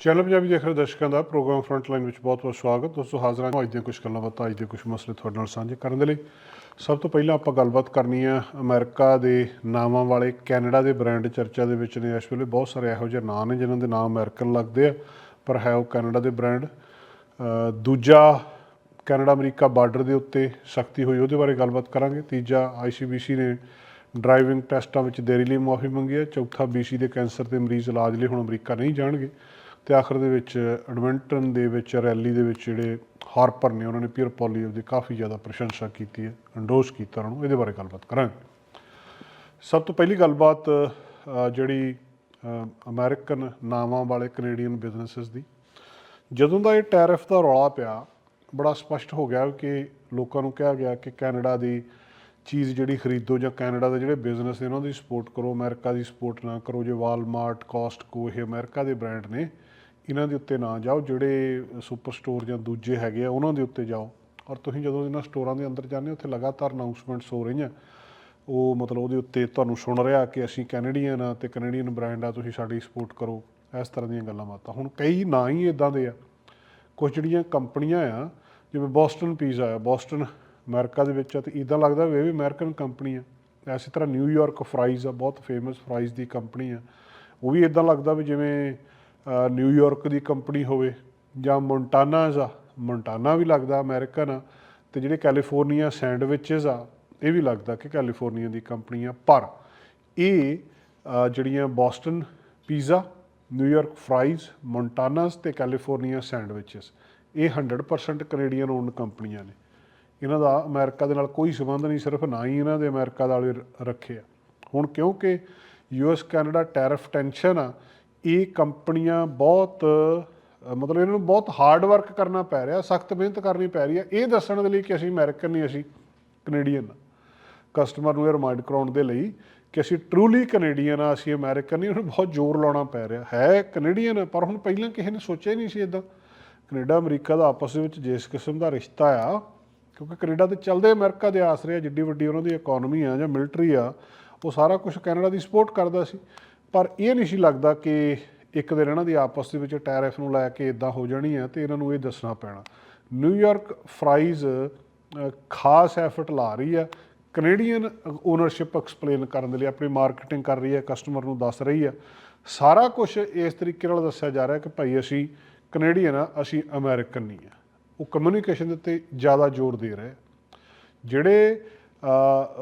Channel Punjabi ਦੇਖ ਰਹੇ ਦਰਸ਼ਕਾਂ ਦਾ ਪ੍ਰੋਗਰਾਮ ਫਰੰਟ ਲਾਈਨ ਵਿੱਚ ਬਹੁਤ-ਬਹੁਤ ਸਵਾਗਤ। ਦੋਸਤੋ, ਹਾਜ਼ਰ ਹਾਂ ਅੱਜ ਦੀਆਂ ਕੁਝ ਗੱਲਾਂ ਬਾਤਾਂ, ਅੱਜ ਦੇ ਕੁਝ ਮਸਲੇ ਤੁਹਾਡੇ ਨਾਲ ਸਾਂਝੇ ਕਰਨ ਦੇ ਲਈ। ਸਭ ਤੋਂ ਪਹਿਲਾਂ ਆਪਾਂ ਗੱਲਬਾਤ ਕਰਨੀ ਆ ਅਮਰੀਕਾ ਦੇ ਨਾਵਾਂ ਵਾਲੇ ਕੈਨੇਡਾ ਦੇ ਬ੍ਰਾਂਡ ਚਰਚਾ ਦੇ ਵਿੱਚ ਨੇ। ਇਸ ਵੇਲੇ ਬਹੁਤ ਸਾਰੇ ਇਹੋ ਜਿਹੇ ਨਾਂ ਨੇ ਜਿਨ੍ਹਾਂ ਦੇ ਨਾਮ ਅਮਰੀਕਨ ਲੱਗਦੇ ਆ, ਪਰ ਹੈ ਉਹ ਕੈਨੇਡਾ ਦੇ ਬ੍ਰਾਂਡ। ਦੂਜਾ ਕੈਨੇਡਾ ਅਮਰੀਕਾ ਬਾਰਡਰ ਦੇ ਉੱਤੇ ਸਖਤੀ ਹੋਈ, ਉਹਦੇ ਬਾਰੇ ਗੱਲਬਾਤ ਕਰਾਂਗੇ। ਤੀਜਾ ਆਈਸੀਬੀਸੀ ਨੇ ਡਰਾਈਵਿੰਗ ਟੈਸਟਾਂ ਵਿੱਚ ਦੇਰੀ ਲਈ ਮੁਆਫੀ ਮੰਗੀ ਹੈ। ਚੌਥਾ ਬੀਸੀ ਦੇ ਕੈਂਸਰ ਦੇ ਮਰੀਜ਼ ਇਲਾਜ ਲਈ ਹੁਣ ਅਮਰੀਕਾ ਨਹੀਂ ਜਾਣਗੇ। ਤੇ ਆਖਰ ਦੇ ਵਿੱਚ ਐਡਮਿੰਟਨ ਦੇ ਵਿੱਚ ਰੈਲੀ ਦੇ ਵਿੱਚ ਜਿਹੜੇ ਹਾਰਪਰ ਨੇ ਉਹਨਾਂ ਨੇ ਪੀਅਰ ਪੋਲੀਓ ਦੀ ਕਾਫੀ ਜ਼ਿਆਦਾ ਪ੍ਰਸ਼ੰਸਾ ਕੀਤੀ ਹੈ ਅੰਡੋਸ ਕੀਤਾ ਉਹਨਾਂ ਨੂੰ। ਇਹਦੇ ਬਾਰੇ ਗੱਲਬਾਤ ਕਰਾਂਗੇ। ਸਭ ਤੋਂ ਪਹਿਲੀ ਗੱਲਬਾਤ ਜਿਹੜੀ ਅ, ਅਮਰੀਕਨ ਨਾਵਾਂ ਵਾਲੇ ਕੈਨੇਡੀਅਨ ਬਿਜ਼ਨੈਸਸ ਦੀ। ਜਦੋਂ ਦਾ ਇਹ ਟੈਰਿਫ ਦਾ ਰੌਲਾ ਪਿਆ ਬੜਾ ਸਪਸ਼ਟ ਹੋ ਗਿਆ ਕਿ ਲੋਕਾਂ ਨੂੰ ਕਿਹਾ ਗਿਆ ਕਿ ਕੈਨੇਡਾ ਦੀ ਚੀਜ਼ ਜਿਹੜੀ ਖਰੀਦੋ ਜਾਂ ਕੈਨੇਡਾ ਦੇ ਜਿਹੜੇ ਬਿਜ਼ਨਸ ਨੇ ਉਹਨਾਂ ਦੀ ਸਪੋਰਟ ਕਰੋ ਅਮਰੀਕਾ ਦੀ ਸਪੋਰਟ ਨਾ ਕਰੋ। ਜੇ ਵਾਲਮਾਰਟ ਕੋਸਟਕੋ ਇਹ ਅਮਰੀਕਾ ਦੇ ਬ੍ਰਾਂਡ ਨੇ ਇਹਨਾਂ ਦੇ ਉੱਤੇ ਨਾ ਜਾਓ, ਜਿਹੜੇ ਸੁਪਰ ਸਟੋਰ ਜਾਂ ਦੂਜੇ ਹੈਗੇ ਆ, ਉਹਨਾਂ ਦੇ ਉੱਤੇ ਜਾਓ। ਔਰ ਤੁਸੀਂ ਜਦੋਂ ਇਹਨਾਂ ਸਟੋਰਾਂ ਦੇ ਅੰਦਰ ਜਾਂਦੇ ਹੋ, ਉੱਥੇ ਲਗਾਤਾਰ ਅਨਾਉਂਸਮੈਂਟਸ ਹੋ ਰਹੀਆਂ। ਉਹ ਮਤਲਬ ਉਹਦੇ ਉੱਤੇ ਤੁਹਾਨੂੰ ਸੁਣ ਰਿਹਾ ਕਿ ਅਸੀਂ ਕੈਨੇਡੀਅਨ ਆ ਤੇ ਕੈਨੇਡੀਅਨ ਬ੍ਰਾਂਡ ਆ, ਤੁਸੀਂ ਸਾਡੀ ਸਪੋਰਟ ਕਰੋ। ਇਸ ਤਰ੍ਹਾਂ ਦੀਆਂ ਗੱਲਾਂ ਬਾਤਾਂ। ਹੁਣ ਕਈ ਨਾਂ ਹੀ ਇਦਾਂ ਦੇ ਆ। ਕੁਝ ਜਿਹੜੀਆਂ ਕੰਪਨੀਆਂ ਆ, ਜਿਵੇਂ ਬੋਸਟਨ ਪੀਜ਼ਾ ਆ ਬੋਸਟਨ ਅਮਰੀਕਾ ਦੇ ਵਿੱਚ ਆ, ਤੇ ਇਦਾਂ ਲੱਗਦਾ ਵੀ ਇਹ ਵੀ ਅਮਰੀਕਨ ਕੰਪਨੀ ਆ। ਐਸੀ ਤਰ੍ਹਾਂ ਨਿਊਯਾਰਕ ਫਰਾਈਜ਼ ਆ, ਬਹੁਤ ਫੇਮਸ ਫਰਾਈਜ਼ ਦੀ ਕੰਪਨੀ ਆ। ਉਹ ਵੀ ਇਦਾਂ ਲੱਗਦਾ ਵੀ ਜਿਵੇਂ ਨਿਊਯਾਰਕ ਦੀ ਕੰਪਨੀ ਹੋਵੇ ਜਾਂ ਮੌਂਟਾਨਾਜ਼ ਆ ਮੌਂਟਾਨਾ ਵੀ ਲੱਗਦਾ ਅਮਰੀਕਨ ਆ, ਤੇ ਜਿਹੜੇ ਕੈਲੀਫੋਰਨੀਆ ਸੈਂਡਵਿਚਸ ਆ, ਇਹ ਵੀ ਲੱਗਦਾ ਕਿ ਕੈਲੀਫੋਰਨੀਆ ਦੀ ਕੰਪਨੀ ਆ। ਪਰ ਇਹ ਜਿਹੜੀਆਂ Boston pizza New York fries Montana's ਤੇ ਕੈਲੀਫੋਰਨੀਆ ਸੈਂਡਵਿਚਸ ਇਹ 100% ਕੈਨੇਡੀਅਨ ਓਨ ਕੰਪਨੀਆਂ ਨੇ। ਇਹਨਾਂ ਦਾ ਅਮਰੀਕਾ ਦੇ ਨਾਲ ਕੋਈ ਸੰਬੰਧ ਨਹੀਂ, ਸਿਰਫ ਨਾ ਹੀ ਇਹਨਾਂ ਦੇ ਅਮਰੀਕਾ ਵਾਲੇ ਰ- ਰੱਖੇ ਆ। ਹੁਣ ਕਿਉਂਕਿ ਯੂਐਸ ਕੈਨੇਡਾ ਟੈਰਿਫ ਟੈਨਸ਼ਨ ਆ ਇਹ ਕੰਪਨੀਆਂ ਬਹੁਤ ਮਤਲਬ ਇਹਨਾਂ ਨੂੰ ਬਹੁਤ ਹਾਰਡ ਵਰਕ ਕਰਨਾ ਪੈ ਰਿਹਾ ਸਖਤ ਮਿਹਨਤ ਕਰਨੀ ਪੈ ਰਹੀ ਹੈ। ਇਹ ਦੱਸਣ ਦੇ ਲਈ ਕਿ ਅਸੀਂ ਅਮਰੀਕਨ ਨਹੀਂ ਅਸੀਂ ਕੈਨੇਡੀਅਨ ਕਸਟਮਰ ਨੂੰ ਇਹ ਰਿਮਾਈਂਡ ਕਰਾਉਣ ਦੇ ਲਈ ਕਿ ਅਸੀਂ ਟਰੂਲੀ ਕੈਨੇਡੀਅਨ ਆ ਅਸੀਂ ਅਮਰੀਕਨ ਨਹੀਂ ਉਹਨੂੰ ਬਹੁਤ ਜ਼ੋਰ ਲਾਉਣਾ ਪੈ ਰਿਹਾ। ਹੈ ਕੈਨੇਡੀਅਨ ਆ, ਪਰ ਹੁਣ ਪਹਿਲਾਂ ਕਿਸੇ ਨੇ ਸੋਚਿਆ ਹੀ ਨਹੀਂ ਸੀ ਇਦਾਂ ਕੈਨੇਡਾ ਅਮਰੀਕਾ ਦਾ ਆਪਸ ਦੇ ਵਿੱਚ ਜਿਸ ਕਿਸਮ ਦਾ ਰਿਸ਼ਤਾ ਆ ਕਿਉਂਕਿ ਕੈਨੇਡਾ ਤੇ ਚੱਲਦੇ ਅਮਰੀਕਾ ਦੇ ਆਸਰੇ ਆ ਜਿੱਡੀ ਵੱਡੀ ਉਹਨਾਂ ਦੀ ਇਕਨੋਮੀ ਆ ਜਾਂ ਮਿਲਟਰੀ ਆ ਉਹ ਸਾਰਾ ਕੁਝ ਕੈਨੇਡਾ ਦੀ ਸਪੋਰਟ ਕਰਦਾ ਸੀ। ਪਰ ਇਹ ਨਹੀਂ ਸੀ ਲੱਗਦਾ ਕਿ ਇੱਕ ਦਿਨ ਇਹਨਾਂ ਦੀ ਆਪਸ ਦੇ ਵਿੱਚ ਟੈਰਿਫ ਨੂੰ ਲੈ ਕੇ ਇਦਾਂ ਹੋ ਜਾਣੀ ਹੈ ਤੇ ਇਹਨਾਂ ਨੂੰ ਇਹ ਦੱਸਣਾ ਪੈਣਾ। ਨਿਊਯਾਰਕ ਫਰਾਈਜ਼ ਖਾਸ ਐਫਰਟ ਲਾ ਰਹੀ ਆ ਕੈਨੇਡੀਅਨ ਓਨਰਸ਼ਿਪ ਐਕਸਪਲੇਨ ਕਰਨ ਦੇ ਲਈ, ਆਪਣੀ ਮਾਰਕੀਟਿੰਗ ਕਰ ਰਹੀ ਹੈ ਕਸਟਮਰ ਨੂੰ ਦੱਸ ਰਹੀ ਹੈ। ਸਾਰਾ ਕੁਝ ਇਸ ਤਰੀਕੇ ਨਾਲ ਦੱਸਿਆ ਜਾ ਰਿਹਾ ਕਿ ਭਾਈ ਅਸੀਂ ਕੈਨੇਡੀਅਨ ਆ, ਅਸੀਂ ਅਮਰੀਕਨ ਨਹੀਂ ਆ। ਉਹ ਕਮਿਊਨੀਕੇਸ਼ਨ ਦੇ ਉੱਤੇ ਜ਼ਿਆਦਾ ਜ਼ੋਰ ਦੇ ਰਹੇ। ਜਿਹੜੇ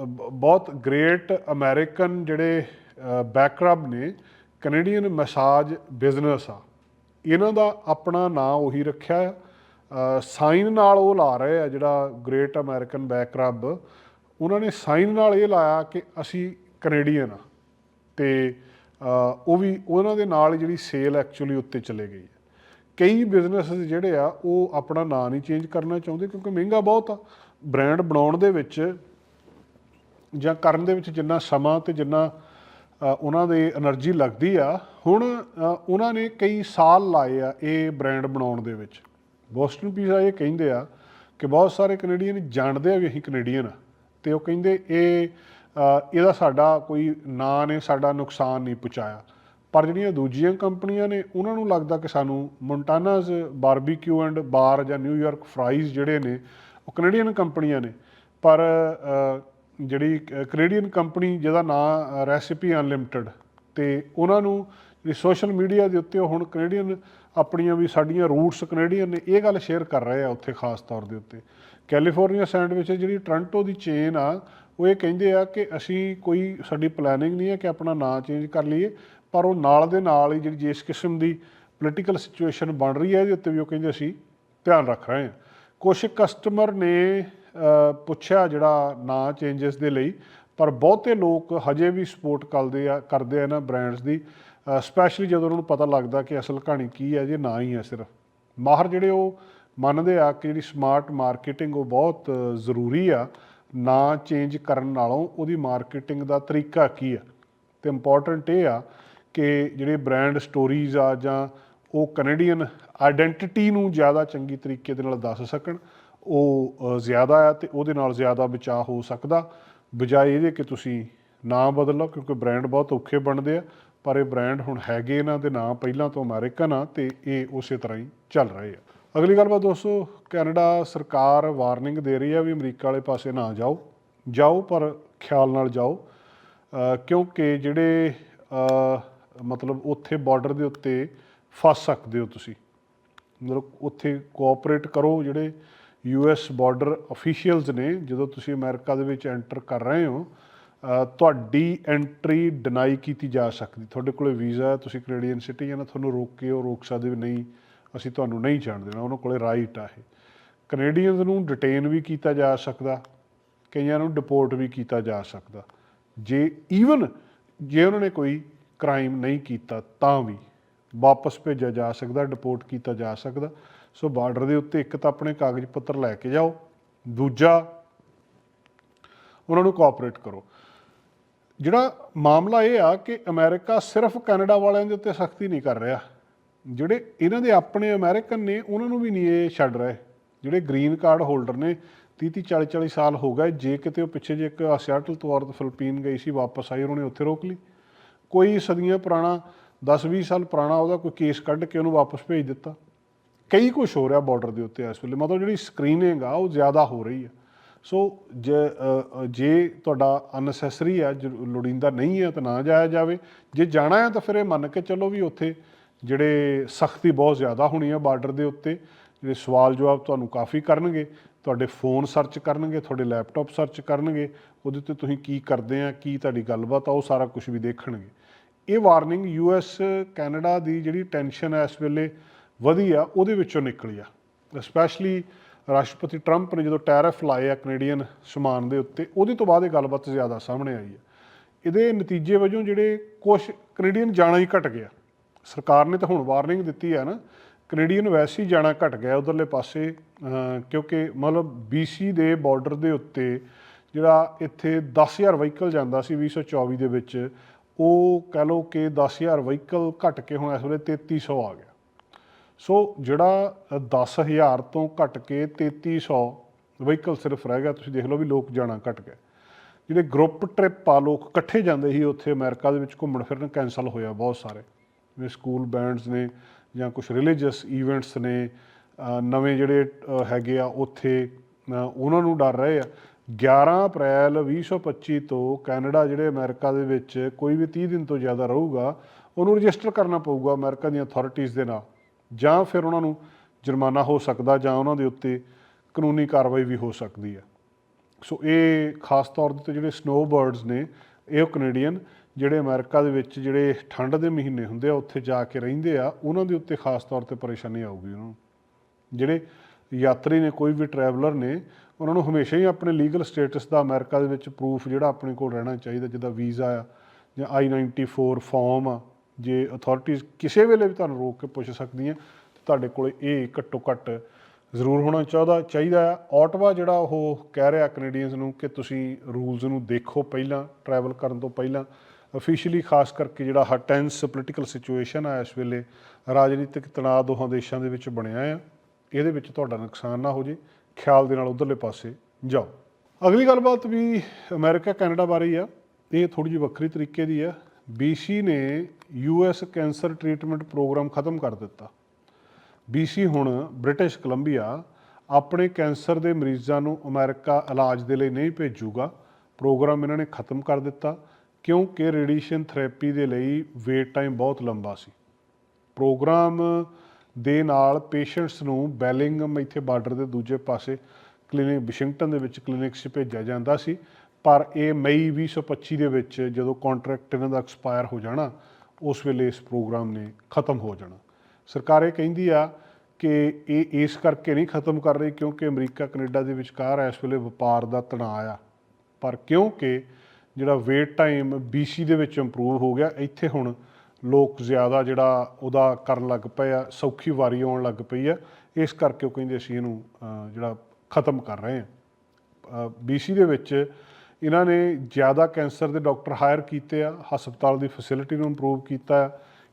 ਬ- ਬਹੁਤ ਗ੍ਰੇਟ ਅਮਰੀਕਨ ਜਿਹੜੇ ਬੈਕਰਬ ਨੇ ਕੈਨੇਡੀਅਨ ਮਸਾਜ ਬਿਜ਼ਨਸ ਆ। ਇਹਨਾਂ ਦਾ ਆਪਣਾ ਨਾਂ ਉਹੀ ਰੱਖਿਆ ਆ। ਸਾਈਨ ਨਾਲ ਉਹ ਲਾ ਰਹੇ ਆ ਜਿਹੜਾ ਗ੍ਰੇਟ ਅਮਰੀਕਨ ਬੈਕਰਬ ਉਹਨਾਂ ਨੇ ਸਾਈਨ ਨਾਲ ਇਹ ਲਾਇਆ ਕਿ ਅਸੀਂ ਕੈਨੇਡੀਅਨ ਆ। ਤੇ ਉਹ ਵੀ ਉਹਨਾਂ ਦੇ ਨਾਲ ਜਿਹੜੀ ਸੇਲ ਐਕਚੁਅਲੀ ਉੱਤੇ ਚਲੇ ਗਈ ਹੈ ਕਈ ਬਿਜ਼ਨੈਸ ਜਿਹੜੇ ਆ, ਉਹ ਆਪਣਾ ਨਾਂ ਨਹੀਂ ਚੇਂਜ ਕਰਨਾ ਚਾਹੁੰਦੇ ਕਿਉਂਕਿ ਮਹਿੰਗਾ ਬਹੁਤ ਆ। ਬ੍ਰਾਂਡ ਬਣਾਉਣ ਦੇ ਵਿੱਚ ਜਾਂ ਕਰਨ ਦੇ ਵਿੱਚ ਜਿੰਨਾ ਸਮਾਂ ਤੇ ਜਿੰਨਾ ਉਹਨਾਂ ਦੇ એનર્ਜੀ ਲੱਗਦੀ ਆ। ਹੁਣ ਉਹਨਾਂ ਨੇ ਕਈ ਸਾਲ ਲਾਏ ਆ ਇਹ ਬ੍ਰਾਂਡ ਬਣਾਉਣ ਦੇ ਵਿੱਚ। ਬੋਸਟਨ ਪੀਜ਼ਾ ਇਹ ਕਹਿੰਦੇ ਆ ਕਿ ਬਹੁਤ ਸਾਰੇ ਕੈਨੇਡੀਅਨ ਜਾਣਦੇ ਆ ਵੀ ਅਸੀਂ ਕੈਨੇਡੀਅਨ ਆ। ਤੇ ਉਹ ਕਹਿੰਦੇ ਇਹ ਇਹਦਾ ਸਾਡਾ ਕੋਈ ਨਾਂ ਨੇ ਸਾਡਾ ਨੁਕਸਾਨ ਨਹੀਂ ਪਹੁੰਚਾਇਆ। ਪਰ ਜਿਹੜੀਆਂ ਦੂਜੀਆਂ ਕੰਪਨੀਆਂ ਨੇ, ਉਹਨਾਂ ਨੂੰ ਲੱਗਦਾ ਕਿ ਸਾਨੂੰ ਮੋਂਟਾਨਾਜ਼ ਬਾਰਬੀਕਿਊ ਐਂਡ ਬਾਰ ਜਾਂ ਨਿਊਯਾਰਕ ਫਰਾਈਜ਼ ਜਿਹੜੇ ਨੇ, ਉਹ ਕੈਨੇਡੀਅਨ ਕੰਪਨੀਆਂ ਨੇ। ਪਰ ਜਿਹੜੀ ਕੈਨੇਡੀਅਨ ਕੰਪਨੀ ਜਿਹਦਾ ਨਾਂ ਰੈਸਿਪੀ ਅਨਲਿਮਟਿਡ ਤੇ ਉਹਨਾਂ ਨੂੰ ਜਿਹੜੀ ਸੋਸ਼ਲ ਮੀਡੀਆ ਦੇ ਉੱਤੇ ਉਹ ਹੁਣ ਕੈਨੇਡੀਅਨ ਆਪਣੀਆਂ ਵੀ ਸਾਡੀਆਂ ਰੂਟਸ ਕੈਨੇਡੀਅਨ ਨੇ, ਇਹ ਗੱਲ ਸ਼ੇਅਰ ਕਰ ਰਹੇ ਆ ਉੱਥੇ ਖਾਸ ਤੌਰ ਦੇ ਉੱਤੇ। ਕੈਲੀਫੋਰਨੀਆ ਸੈਂਡਵਿਚ ਜਿਹੜੀ ਟੋਰਾਂਟੋ ਦੀ ਚੇਨ ਆ, ਉਹ ਇਹ ਕਹਿੰਦੇ ਆ ਕਿ ਅਸੀਂ ਕੋਈ ਸਾਡੀ ਪਲੈਨਿੰਗ ਨਹੀਂ ਹੈ ਕਿ ਆਪਣਾ ਨਾਂ ਚੇਂਜ ਕਰ ਲਈਏ, ਪਰ ਉਹ ਨਾਲ ਦੇ ਨਾਲ ਹੀ ਜਿਹੜੀ ਜਿਸ ਕਿਸਮ ਦੀ ਪੋਲੀਟੀਕਲ ਸਿਚੁਏਸ਼ਨ ਬਣ ਰਹੀ ਹੈ, ਇਹਦੇ ਉੱਤੇ ਵੀ ਉਹ ਕਹਿੰਦੇ ਅਸੀਂ ਧਿਆਨ ਰੱਖ ਰਹੇ ਹਾਂ। ਕੁਝ ਕਸਟਮਰ ਨੇ ਪੁੱਛਿਆ ਜਿਹੜਾ ਨਾਂ ਚੇਂਜਸ ਦੇ ਲਈ, ਪਰ ਬਹੁਤੇ ਲੋਕ ਹਜੇ ਵੀ ਸਪੋਰਟ ਕਰਦੇ ਆ ਕਰਦੇ ਆ ਇਹਨਾਂ ਬ੍ਰਾਂਡਸ ਦੀ ਸਪੈਸ਼ਲੀ ਜਦੋਂ ਉਹਨਾਂ ਨੂੰ ਪਤਾ ਲੱਗਦਾ ਕਿ ਅਸਲ ਕਹਾਣੀ ਕੀ ਹੈ, ਜੇ ਨਾ ਹੀ ਹੈ ਸਿਰਫ। ਮਾਹਰ ਜਿਹੜੇ ਉਹ ਮੰਨਦੇ ਆ ਕਿ ਜਿਹੜੀ ਸਮਾਰਟ ਮਾਰਕੀਟਿੰਗ ਉਹ ਬਹੁਤ ਜ਼ਰੂਰੀ ਆ, ਨਾ ਚੇਂਜ ਕਰਨ ਨਾਲੋਂ ਉਹਦੀ ਮਾਰਕੀਟਿੰਗ ਦਾ ਤਰੀਕਾ ਕੀ ਆ ਤੇ ਇੰਪੋਰਟੈਂਟ ਇਹ ਆ ਕਿ ਜਿਹੜੇ ਬ੍ਰਾਂਡ ਸਟੋਰੀਜ਼ ਆ ਜਾਂ ਉਹ ਕੈਨੇਡੀਅਨ ਆਇਡੈਂਟੀਟੀ ਨੂੰ ਜ਼ਿਆਦਾ ਚੰਗੀ ਤਰੀਕੇ ਦੇ ਨਾਲ ਦੱਸ ਸਕਣ ਉਹ ਜ਼ਿਆਦਾ ਆ ਤੇ ਉਹਦੇ ਨਾਲ ਜ਼ਿਆਦਾ ਬਚਾਅ ਹੋ ਸਕਦਾ। ਬਜਾਏ ਇਹਦੇ ਕਿ ਤੁਸੀਂ ਨਾ ਬਦਲੋ ਕਿਉਂਕਿ ਬ੍ਰਾਂਡ ਬਹੁਤ ਔਖੇ ਬਣਦੇ ਆ, ਪਰ ਇਹ ਬ੍ਰਾਂਡ ਹੁਣ ਹੈਗੇ ਇਹਨਾਂ ਦੇ ਨਾਂ ਪਹਿਲਾਂ ਤੋਂ ਅਮਰੀਕਨ ਆ ਤੇ ਇਹ ਉਸੇ ਤਰ੍ਹਾਂ ਹੀ ਚੱਲ ਰਹੇ ਆ। ਅਗਲੀ ਗੱਲਬਾਤ ਦੋਸਤੋ, ਕੈਨੇਡਾ ਸਰਕਾਰ ਵਾਰਨਿੰਗ ਦੇ ਰਹੀ ਆ ਵੀ ਅਮਰੀਕਾ ਵਾਲੇ ਪਾਸੇ ਨਾ ਜਾਓ। ਜਾਓ ਪਰ ਖਿਆਲ ਨਾਲ ਜਾਓ ਕਿਉਂਕਿ ਜਿਹੜੇ ਮਤਲਬ ਉੱਥੇ ਬਾਰਡਰ ਦੇ ਉੱਤੇ ਫਸ ਸਕਦੇ ਹੋ ਤੁਸੀਂ। ਮਤਲਬ ਉੱਥੇ ਕੋਆਪਰੇਟ ਕਰੋ ਜਿਹੜੇ ਯੂਐਸ ਬਾਰਡਰ ਅਫੀਸ਼ੀਅਲਸ ਨੇ ਜਦੋਂ ਤੁਸੀਂ ਅਮਰੀਕਾ ਦੇ ਵਿੱਚ ਐਂਟਰ ਕਰ ਰਹੇ ਹੋ ਤੁਹਾਡੀ ਐਂਟਰੀ ਡਿਨਾਈ ਕੀਤੀ ਜਾ ਸਕਦੀ। ਤੁਹਾਡੇ ਕੋਲੇ ਵੀਜ਼ਾ ਤੁਸੀਂ ਕੈਨੇਡੀਅਨ ਸਿਟੀਜ਼ਨ ਆ ਤੁਹਾਨੂੰ ਰੋਕ ਕੇ ਉਹ ਰੋਕ ਸਕਦੇ ਵੀ ਨਹੀਂ, ਅਸੀਂ ਤੁਹਾਨੂੰ ਨਹੀਂ ਜਾਣ ਦੇਣਾ, ਉਹਨਾਂ ਕੋਲੇ ਰਾਈਟ ਆ ਇਹ। ਕੈਨੇਡੀਅਨਸ ਨੂੰ ਡਿਟੇਨ ਵੀ ਕੀਤਾ ਜਾ ਸਕਦਾ, ਕਈਆਂ ਨੂੰ ਡਿਪੋਰਟ ਵੀ ਕੀਤਾ ਜਾ ਸਕਦਾ। ਜੇ ਈਵਨ ਜੇ ਉਹਨਾਂ ਨੇ ਕੋਈ ਕ੍ਰਾਈਮ ਨਹੀਂ ਕੀਤਾ, ਤਾਂ ਵੀ ਵਾਪਸ ਭੇਜਿਆ ਜਾ ਸਕਦਾ ਡਿਪੋਰਟ ਕੀਤਾ ਜਾ ਸਕਦਾ। ਸੋ ਬਾਰਡਰ ਦੇ ਉੱਤੇ ਇੱਕ ਤਾਂ ਆਪਣੇ ਕਾਗਜ਼ ਪੱਤਰ ਲੈ ਕੇ ਜਾਓ, ਦੂਜਾ ਉਹਨਾਂ ਨੂੰ ਕੋਆਪਰੇਟ ਕਰੋ। ਜਿਹੜਾ ਮਾਮਲਾ ਇਹ ਆ ਕਿ ਅਮਰੀਕਾ ਸਿਰਫ ਕੈਨੇਡਾ ਵਾਲਿਆਂ ਦੇ ਉੱਤੇ ਸਖਤੀ ਨਹੀਂ ਕਰ ਰਿਹਾ। ਜਿਹੜੇ ਇਹਨਾਂ ਦੇ ਆਪਣੇ ਅਮਰੀਕਨ ਨੇ, ਉਹਨਾਂ ਨੂੰ ਵੀ ਨਹੀਂ ਇਹ ਛੱਡ ਰਹੇ। ਜਿਹੜੇ ਗ੍ਰੀਨ ਕਾਰਡ ਹੋਲਡਰ ਨੇ 30 30 40 40 ਸਾਲ ਹੋ ਗਏ, ਜੇ ਕਿਤੇ ਉਹ ਪਿੱਛੇ ਜੇ ਇੱਕ ਸਿਆਟਲ ਤੋਂ ਔਰਤ ਫਿਲੀਪੀਨ ਗਈ ਸੀ, ਵਾਪਸ ਆਈ ਉਹਨੇ ਉੱਥੇ ਰੋਕ ਲਈ। ਕੋਈ ਸਦੀਆਂ ਪੁਰਾਣਾ 10 20 ਸਾਲ ਪੁਰਾਣਾ ਉਹਦਾ ਕੋਈ ਕੇਸ ਕੱਢ ਕੇ ਉਹਨੂੰ ਵਾਪਸ ਭੇਜ ਦਿੱਤਾ। ਕਈ ਕੁਝ ਹੋ ਰਿਹਾ ਬਾਰਡਰ ਦੇ ਉੱਤੇ ਇਸ ਵੇਲੇ। ਮਤਲਬ ਜਿਹੜੀ ਸਕਰੀਨਿੰਗ ਆ, ਉਹ ਜ਼ਿਆਦਾ ਹੋ ਰਹੀ ਆ ਸੋ ਜੇ ਤੁਹਾਡਾ ਅਨਸੈਸਰੀ ਆ ਜੋ ਲੋੜੀਂਦਾ ਨਹੀਂ ਹੈ ਤਾਂ ਨਾ ਜਾਇਆ ਜਾਵੇ। ਜੇ ਜਾਣਾ ਹੈ ਤਾਂ ਫਿਰ ਇਹ ਮੰਨ ਕੇ ਚੱਲੋ ਵੀ ਉੱਥੇ ਜਿਹੜੇ ਸਖਤੀ ਬਹੁਤ ਜ਼ਿਆਦਾ ਹੋਣੀ ਆ ਬਾਰਡਰ ਦੇ ਉੱਤੇ, ਜਿਹੜੇ ਸਵਾਲ ਜਵਾਬ ਤੁਹਾਨੂੰ ਕਾਫੀ ਕਰਨਗੇ, ਤੁਹਾਡੇ ਫੋਨ ਸਰਚ ਕਰਨਗੇ, ਤੁਹਾਡੇ ਲੈਪਟਾਪ ਸਰਚ ਕਰਨਗੇ, ਉਹਦੇ ਤੇ ਤੁਸੀਂ ਕੀ ਕਰਦੇ ਆ, ਕੀ ਤੁਹਾਡੀ ਗੱਲਬਾਤ ਆ, ਉਹ ਸਾਰਾ ਕੁਝ ਵੀ ਦੇਖਣਗੇ। ਇਹ ਵਾਰਨਿੰਗ ਯੂਐਸ ਕੈਨੇਡਾ ਦੀ ਜਿਹੜੀ ਟੈਨਸ਼ਨ ਹੈ ਇਸ ਵੇਲੇ ਵਧੀ ਆ ਉਹਦੇ ਵਿੱਚੋਂ ਨਿਕਲੀ ਆ। ਸਪੈਸ਼ਲੀ ਰਾਸ਼ਟਰਪਤੀ ਟਰੰਪ ਨੇ ਜਦੋਂ ਟੈਰਿਫ ਲਾਏ ਆ ਕੈਨੇਡੀਅਨ ਸਮਾਨ ਦੇ ਉੱਤੇ, ਉਹਦੇ ਤੋਂ ਬਾਅਦ ਇਹ ਗੱਲਬਾਤ ਜ਼ਿਆਦਾ ਸਾਹਮਣੇ ਆਈ ਹੈ ਇਹਦੇ ਨਤੀਜੇ ਵਜੋਂ ਜਿਹੜੇ ਕੁਝ ਕੈਨੇਡੀਅਨ ਜਾਣਾ ਹੀ ਘਟ ਗਿਆ। ਸਰਕਾਰ ਨੇ ਤਾਂ ਹੁਣ ਵਾਰਨਿੰਗ ਦਿੱਤੀ ਹੈ ਨਾ ਕੈਨੇਡੀਅਨ ਵੈਸੇ ਹੀ ਜਾਣਾ ਘਟ ਗਿਆ ਉਧਰਲੇ ਪਾਸੇ ਕਿਉਂਕਿ ਮਤਲਬ BC ਦੇ ਬਾਰਡਰ ਦੇ ਉੱਤੇ ਜਿਹੜਾ ਇੱਥੇ 10000 ਵਹੀਕਲ ਜਾਂਦਾ ਸੀ 2024 ਦੇ ਵਿੱਚ, ਉਹ ਕਹਿ ਲਓ ਕਿ 10000 ਵਹੀਕਲ ਘਟ ਕੇ ਹੁਣ ਇਸ ਵੇਲੇ 3300 ਆ ਗਿਆ। ਸੋ ਜਿਹੜਾ ਅ, 10000 ਤੋਂ ਘਟ ਕੇ 3300 ਵਹੀਕਲ ਸਿਰਫ ਰਹਿ ਗਿਆ ਤੁਸੀਂ ਦੇਖ ਲਓ ਵੀ ਲੋਕ ਜਾਣਾ ਘਟ ਗਏ। ਜਿਹੜੇ ਗਰੁੱਪ ਟ੍ਰਿਪ ਆ ਲੋਕ ਇਕੱਠੇ ਜਾਂਦੇ ਸੀ ਉੱਥੇ ਅਮਰੀਕਾ ਦੇ ਵਿੱਚ ਘੁੰਮਣ ਫਿਰਨ ਕੈਨਸਲ ਹੋਇਆ ਬਹੁਤ ਸਾਰੇ। ਜਿਵੇਂ ਸਕੂਲ ਬੈਂਡਸ ਨੇ ਜਾਂ ਕੁਝ ਰਿਲੀਜੀਅਸ ਇਵੈਂਟਸ ਨੇ ਨਵੇਂ ਜਿਹੜੇ ਹੈਗੇ ਆ ਉੱਥੇ ਉਹਨਾਂ ਨੂੰ ਡਰ ਰਹੇ ਆ। 11 ਅਪ੍ਰੈਲ 2025 ਤੋਂ ਕੈਨੇਡਾ ਜਿਹੜੇ ਅਮਰੀਕਾ ਦੇ ਵਿੱਚ ਕੋਈ ਵੀ 30 ਦਿਨ ਤੋਂ ਜ਼ਿਆਦਾ ਰਹੂਗਾ ਉਹਨੂੰ ਰਜਿਸਟਰ ਕਰਨਾ ਪਊਗਾ ਅਮਰੀਕਾ ਦੀਆਂ ਅਥਾਰਟੀਆਂ ਦੇ ਨਾਲ। ਜਾਂ ਫਿਰ ਉਹਨਾਂ ਨੂੰ ਜੁਰਮਾਨਾ ਹੋ ਸਕਦਾ ਜਾਂ ਉਹਨਾਂ ਦੇ ਉੱਤੇ ਕਾਨੂੰਨੀ ਕਾਰਵਾਈ ਵੀ ਹੋ ਸਕਦੀ ਹੈ। ਸੋ ਇਹ ਖਾਸ ਤੌਰ ਤੇ ਜਿਹੜੇ ਸਨੋ ਬਰਡਸ ਨੇ, ਇਹ ਕੈਨੇਡੀਅਨ ਜਿਹੜੇ ਅਮਰੀਕਾ ਦੇ ਵਿੱਚ ਜਿਹੜੇ ਠੰਡ ਦੇ ਮਹੀਨੇ ਹੁੰਦੇ ਆ, ਉੱਥੇ ਜਾ ਕੇ ਰਹਿੰਦੇ ਆ, ਉਹਨਾਂ ਦੇ ਉੱਤੇ ਖਾਸ ਤੌਰ ਤੇ ਪਰੇਸ਼ਾਨੀ ਆਊਗੀ ਉਹਨਾਂ ਨੂੰ। ਜਿਹੜੇ ਯਾਤਰੀ ਨੇ, ਕੋਈ ਵੀ ਟਰੈਵਲਰ ਨੇ, ਉਹਨਾਂ ਨੂੰ ਹਮੇਸ਼ਾ ਹੀ ਆਪਣੇ ਲੀਗਲ ਸਟੇਟਸ ਦਾ ਅਮਰੀਕਾ ਦੇ ਵਿੱਚ ਪ੍ਰੂਫ ਜਿਹੜਾ ਆਪਣੇ ਕੋਲ ਰਹਿਣਾ ਚਾਹੀਦਾ, ਜਿੱਦਾਂ ਵੀਜ਼ਾ ਆ ਜਾਂ I-94 ਫਾਰਮ ਆ ਜੇ ਅਥਾਰਟੀਆਂ ਕਿਸੇ ਵੇਲੇ ਵੀ ਤੁਹਾਨੂੰ ਰੋਕ ਕੇ ਪੁੱਛ ਸਕਦੀਆਂ ਤੁਹਾਡੇ ਕੋਲ ਇਹ ਘੱਟੋ ਘੱਟ ਜ਼ਰੂਰ ਹੋਣਾ ਚਾਹੀਦਾ ਚਾਹੀਦਾ ਹੈ ਆਟਵਾ ਜਿਹੜਾ ਉਹ ਕਹਿ ਰਿਹਾ ਕੈਨੇਡੀਅਨਸ ਨੂੰ ਕਿ ਤੁਸੀਂ ਰੂਲਸ ਨੂੰ ਦੇਖੋ ਪਹਿਲਾਂ ਟਰੈਵਲ ਕਰਨ ਤੋਂ ਪਹਿਲਾਂ। ਅਫੀਸ਼ੀਅਲੀ ਖਾਸ ਕਰਕੇ ਜਿਹੜਾ ਹਟੈਂਸ ਪੋਲੀਟੀਕਲ ਸਿਚੁਏਸ਼ਨ ਆ ਇਸ ਵੇਲੇ, ਰਾਜਨੀਤਿਕ ਤਣਾਅ ਦੋਹਾਂ ਦੇਸ਼ਾਂ ਦੇ ਵਿੱਚ ਬਣਿਆ ਆ। ਇਹਦੇ ਵਿੱਚ ਤੁਹਾਡਾ ਨੁਕਸਾਨ ਨਾ ਹੋ ਜੇ। ਖਿਆਲ ਦੇ ਨਾਲ ਉਧਰਲੇ ਪਾਸੇ ਜਾਓ। ਅਗਲੀ ਗੱਲਬਾਤ ਵੀ ਅਮਰੀਕਾ ਕੈਨੇਡਾ ਬਾਰੇ ਆ। ਇਹ ਥੋੜੀ ਜਿਹੀ ਵੱਖਰੀ ਤਰੀਕੇ ਦੀ ਆ। BC ਨੇ US ਕੈਂਸਰ ਟ੍ਰੀਟਮੈਂਟ ਪ੍ਰੋਗਰਾਮ ਖਤਮ ਕਰ ਦਿੱਤਾ। BC ਹੁਣ ਬ੍ਰਿਟਿਸ਼ ਕੋਲੰਬੀਆ ਆਪਣੇ ਕੈਂਸਰ ਦੇ ਮਰੀਜ਼ਾਂ ਨੂੰ ਅਮਰੀਕਾ ਇਲਾਜ ਦੇ ਲਈ ਨਹੀਂ ਭੇਜੂਗਾ। ਪ੍ਰੋਗਰਾਮ ਇਹਨਾਂ ਨੇ ਖਤਮ ਕਰ ਦਿੱਤਾ ਕਿਉਂਕਿ ਰੇਡੀਏਸ਼ਨ ਥੈਰੇਪੀ ਦੇ ਲਈ ਵੇਟ ਟਾਈਮ ਬਹੁਤ ਲੰਬਾ ਸੀ। ਪ੍ਰੋਗਰਾਮ ਦੇ ਨਾਲ ਪੇਸ਼ੈਂਟਸ ਨੂੰ ਬੈਲਿੰਗਮ ਇੱਥੇ ਬਾਰਡਰ ਦੇ ਦੂਜੇ ਪਾਸੇ ਕਲੀਨਿਕ ਵਾਸ਼ਿੰਗਟਨ ਦੇ ਵਿੱਚ ਕਲੀਨਿਕਸ 'ਚ ਭੇਜਿਆ ਜਾਂਦਾ ਸੀ। ਪਰ ਇਹ ਮਈ 2025 ਦੇ ਵਿੱਚ ਜਦੋਂ ਕੰਟਰੈਕਟ ਇਹਨਾਂ ਦਾ ਐਕਸਪਾਇਰ ਹੋ ਜਾਣਾ, ਉਸ ਵੇਲੇ ਇਸ ਪ੍ਰੋਗਰਾਮ ਨੇ ਖਤਮ ਹੋ ਜਾਣਾ। ਸਰਕਾਰ ਇਹ ਕਹਿੰਦੀ ਆ ਕਿ ਇਹ ਇਸ ਕਰਕੇ ਨਹੀਂ ਖਤਮ ਕਰ ਰਹੀ ਕਿਉਂਕਿ ਅਮਰੀਕਾ, ਕੈਨੇਡਾ ਦੇ ਵਿਚਕਾਰ ਇਸ ਵੇਲੇ ਵਪਾਰ ਦਾ ਤਣਾਅ ਆ। ਪਰ ਕਿਉਂਕਿ ਜਿਹੜਾ ਵੇਟ ਟਾਈਮ BC ਦੇ ਵਿੱਚ ਇੰਪਰੂਵ ਹੋ ਗਿਆ, ਇੱਥੇ ਹੁਣ ਲੋਕ ਜ਼ਿਆਦਾ ਜਿਹੜਾ ਉਹਦਾ ਕਰਨ ਲੱਗ ਪਏ ਆ, ਸੌਖੀ ਵਾਰੀ ਆਉਣ ਲੱਗ ਪਈ ਆ, ਇਸ ਕਰਕੇ ਉਹ ਕਹਿੰਦੇ ਅਸੀਂ ਇਹਨੂੰ ਜਿਹੜਾ ਖਤਮ ਕਰ ਰਹੇ ਹਾਂ BC ਦੇ ਵਿੱਚ ਇਹਨਾਂ ਨੇ ਜ਼ਿਆਦਾ ਕੈਂਸਰ ਦੇ ਡਾਕਟਰ ਹਾਇਰ ਕੀਤੇ ਆ, ਹਸਪਤਾਲ ਦੀ ਫੈਸਿਲਿਟੀ ਨੂੰ ਇੰਪਰੂਵ ਕੀਤਾ ਆ।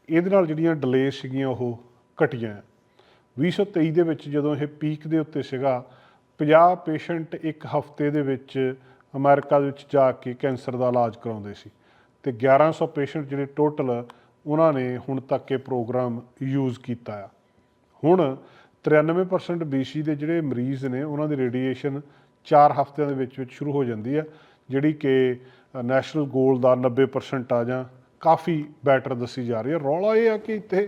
ਇਹਦੇ ਨਾਲ ਜਿਹੜੀਆਂ ਡਿਲੇ ਸੀਗੀਆਂ, ਉਹ ਘਟੀਆਂ ਆ। 2023 ਦੇ ਵਿੱਚ ਜਦੋਂ ਇਹ ਪੀਕ ਦੇ ਉੱਤੇ ਸੀਗਾ 50 ਪੇਸ਼ੈਂਟ ਇੱਕ ਹਫ਼ਤੇ ਦੇ ਵਿੱਚ ਅਮਰੀਕਾ ਦੇ ਵਿੱਚ ਜਾ ਕੇ ਕੈਂਸਰ ਦਾ ਇਲਾਜ ਕਰਾਉਂਦੇ ਸੀ। ਤੇ 1100 ਪੇਸ਼ੈਂਟ ਜਿਹੜੇ ਟੋਟਲ ਉਹਨਾਂ ਨੇ ਹੁਣ ਤੱਕ ਇਹ ਪ੍ਰੋਗਰਾਮ ਯੂਜ਼ ਕੀਤਾ ਆ। ਹੁਣ 93% BC ਦੇ ਜਿਹੜੇ ਮਰੀਜ਼ ਨੇ, ਉਹਨਾਂ ਦੀ ਰੇਡੀਏਸ਼ਨ 4 ਹਫ਼ਤਿਆਂ ਦੇ ਵਿੱਚ ਵਿੱਚ ਸ਼ੁਰੂ ਹੋ ਜਾਂਦੀ ਆ। ਜਿਹੜੀ ਕਿ ਨੈਸ਼ਨਲ ਗੋਲ ਦਾ 90% ਆ ਜਾਂ ਕਾਫੀ ਬੈਟਰ ਦੱਸੀ ਜਾ ਰਹੀ ਹੈ। ਰੌਲਾ ਇਹ ਆ ਕਿ ਇੱਥੇ